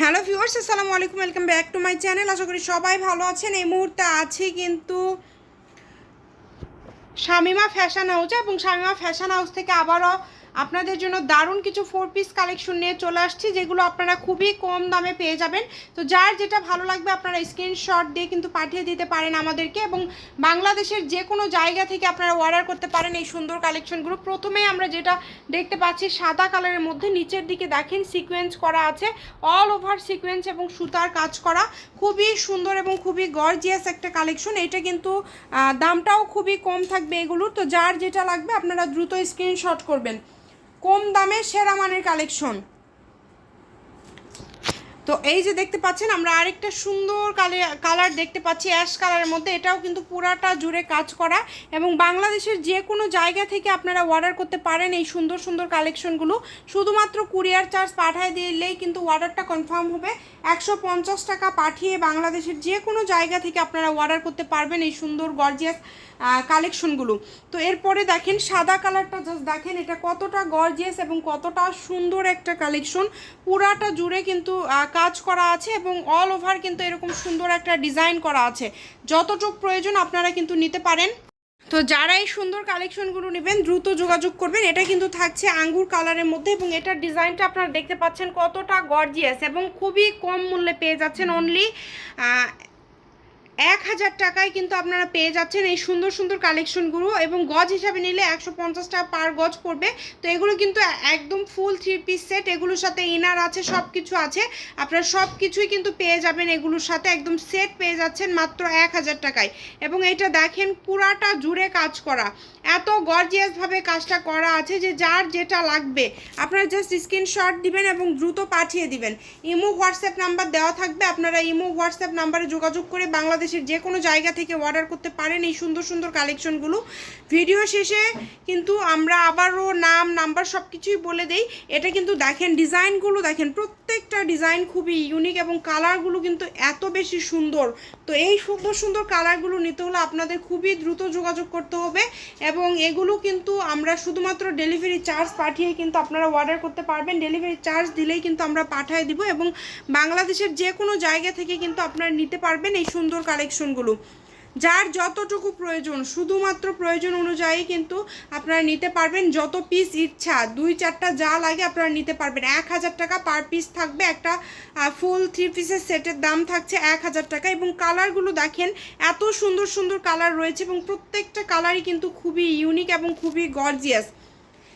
Hello viewers, আসসালামু আলাইকুম, welcome back to my channel. আশা করি সবাই ভালো আছেন। এই মুহূর্তে আছি কিন্তু শামিমা ফ্যাশন হাউসে এবং শামিমা ফ্যাশন হাউস থেকে আবারও আপনাদের জন্য দারুণ কিছু ফোর পিস কালেকশন নিয়ে চলে আসছি, যেগুলো আপনারা খুবই কম দামে পেয়ে যাবেন। তো যার যেটা ভালো লাগবে আপনারা স্ক্রিনশট দিয়ে কিন্তু পাঠিয়ে দিতে পারেন আমাদেরকে এবং বাংলাদেশের যে কোনো জায়গা থেকে আপনারা অর্ডার করতে পারেন এই সুন্দর কালেকশনগুলো প্রথমেই আমরা যেটা দেখতে পাচ্ছি, সাদা কালারের মধ্যে নিচের দিকে দেখেন সিকোয়েন্স করা আছে অল ওভার সিকোয়েন্স এবং সুতার কাজ করা। খুবই সুন্দর এবং খুবই গর্জিয়াস একটা কালেকশন এটা কিন্তু দামটাও খুবই কম থাকবে এগুলোর। তো যার যেটা লাগবে আপনারা দ্রুত স্ক্রিনশট করবেন। কম দামে সেরা মানের কালেকশন। তো এই যে দেখতে পাচ্ছেন, আমরা আরেকটা সুন্দর কালার দেখতে পাচ্ছি, অ্যাশ কালারের মধ্যে। এটাও কিন্তু পুরাটা জুড়ে কাজ করা এবং বাংলাদেশের যে কোনো জায়গা থেকে আপনারা অর্ডার করতে পারেন এই সুন্দর সুন্দর কালেকশনগুলো শুধুমাত্র কুরিয়ার চার্জ পাঠিয়ে দিলেই কিন্তু অর্ডারটা কনফার্ম হবে। একশো পঞ্চাশ টাকা পাঠিয়ে বাংলাদেশের যে কোনো জায়গা থেকে আপনারা অর্ডার করতে পারবেন এই সুন্দর গর্জিয়াস কালেকশনগুলো তো এরপরে দেখেন, সাদা কালারটা জাস্ট দেখেন, এটা কতটা গর্জিয়াস এবং কতটা সুন্দর একটা কালেকশন পুরাটা জুড়ে কিন্তু কাজ করা আছে এবং অল ওভার কিন্তু এরকম সুন্দর একটা ডিজাইন করা আছে। যতটুক প্রয়োজন আপনারা কিন্তু নিতে পারেন। তো যারা এই সুন্দর কালেকশনগুলো নেবেন, দ্রুত যোগাযোগ করবেন। এটা কিন্তু থাকছে আঙ্গুর কালারের মধ্যে এবং এটার ডিজাইনটা আপনারা দেখতে পাচ্ছেন কতটা গর্জিয়াস এবং খুবই কম মূল্যে পেয়ে যাচ্ছেন অনলি এক হাজার টাকায় কিন্তু আপনারা পেয়ে যাচ্ছেন এই সুন্দর সুন্দর কালেকশনগুলো এবং গজ হিসাবে নিলে একশো পঞ্চাশ টাকা পার গজ পড়বে। তো এগুলো কিন্তু একদম ফুল থ্রি পিস সেট এগুলোর সাথে ইনার আছে সব কিছু আছে। আপনারা সব কিছুই কিন্তু পেয়ে যাবেন এগুলোর সাথে, একদম সেট পেয়ে যাচ্ছেন মাত্র এক হাজার টাকায়। এবং এটা দেখেন পুরাটা জুড়ে কাজ করা। এত গর্জিয়াসভাবে কাজটা করা আছে যে যার যেটা লাগবে, আপনারা জাস্ট স্ক্রিনশট দিবেন এবং দ্রুত পাঠিয়ে দিবেন। ইমো হোয়াটসঅ্যাপ নাম্বার দেওয়া থাকবে, আপনারা ইমো হোয়াটসঅ্যাপ নাম্বারে যোগাযোগ করে বাংলাদেশের যে কোনো জায়গা থেকে অর্ডার করতে পারেন এই সুন্দর সুন্দর কালেকশনগুলো ভিডিও শেষে কিন্তু আমরা আবারও নাম নাম্বার সব কিছুই বলে দেই। এটা কিন্তু দেখেন ডিজাইনগুলো দেখেন, প্রত্যেকটা ডিজাইন খুবই ইউনিক এবং কালারগুলো কিন্তু এত বেশি সুন্দর। তো এই সুন্দর সুন্দর কালারগুলো নিতে হলে আপনাদের খুবই দ্রুত যোগাযোগ করতে হবে এবং এগুলো কিন্তু আমরা শুধুমাত্র ডেলিভারি চার্জ পাঠিয়ে কিন্তু আপনারা অর্ডার করতে পারবেন। ডেলিভারি চার্জ দিলেই কিন্তু আমরা পাঠিয়ে দিব এবং বাংলাদেশের যে কোনো জায়গা থেকে কিন্তু আপনারা নিতে পারবেন এই সুন্দর কালেকশনগুলো। যার যতটুকু প্রয়োজন, শুধুমাত্র প্রয়োজন অনুযায়ী কিন্তু আপনারা নিতে পারবেন যত পিস ইচ্ছা। দুই, চারটা যা লাগে আপনারা নিতে পারবেন। এক হাজার টাকা পার পিস থাকবে একটা ফুল থ্রি পিসের সেটের দাম থাকছে এক হাজার টাকা এবং কালারগুলো দেখেন, এত সুন্দর সুন্দর কালার রয়েছে এবং প্রত্যেকটা কালারই কিন্তু খুবই ইউনিক এবং খুবই গর্জিয়াস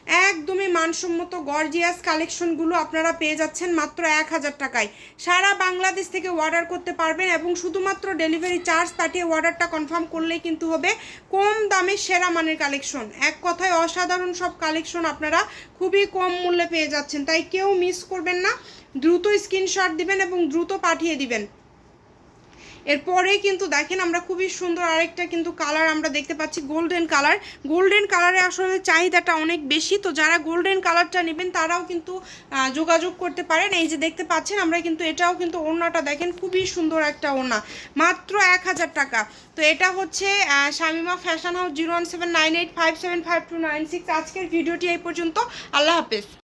একদমই মানসম্মত গর্জিয়াস কালেকশনগুলো আপনারা পেয়ে যাচ্ছেন মাত্র এক হাজার টাকায়। সারা বাংলাদেশ থেকে অর্ডার করতে পারবেন এবং শুধুমাত্র ডেলিভারি চার্জ পাঠিয়ে অর্ডারটা কনফার্ম করলেই কিন্তু হবে কম দামে সেরা মানের কালেকশন এক কথায় অসাধারণ সব কালেকশন আপনারা খুবই কম মূল্যে পেয়ে যাচ্ছেন। তাই কেউ মিস করবেন না, দ্রুত স্ক্রিনশট দিবেন এবং দ্রুত পাঠিয়ে দিবেন। এরপরেই কিন্তু দেখেন আমরা খুবই সুন্দর আরেকটা কিন্তু কালার আমরা দেখতে পাচ্ছি গোল্ডেন কালার গোল্ডেন কালারে আসলে চাহিদাটা অনেক বেশি। তো যারা গোল্ডেন কালারটা নেবেন, তারাও কিন্তু যোগাযোগ করতে পারেন। এই যে দেখতে পাচ্ছেন, আমরা কিন্তু এটাও কিন্তু ওড়নাটা দেখেন, খুবই সুন্দর একটা ওড়না। মাত্র এক হাজার টাকা। তো এটা হচ্ছে Shamima fashion house zero one seven nine eight five seven five two nine six আজকের ভিডিওটি এই পর্যন্ত। আল্লাহ হাফেজ।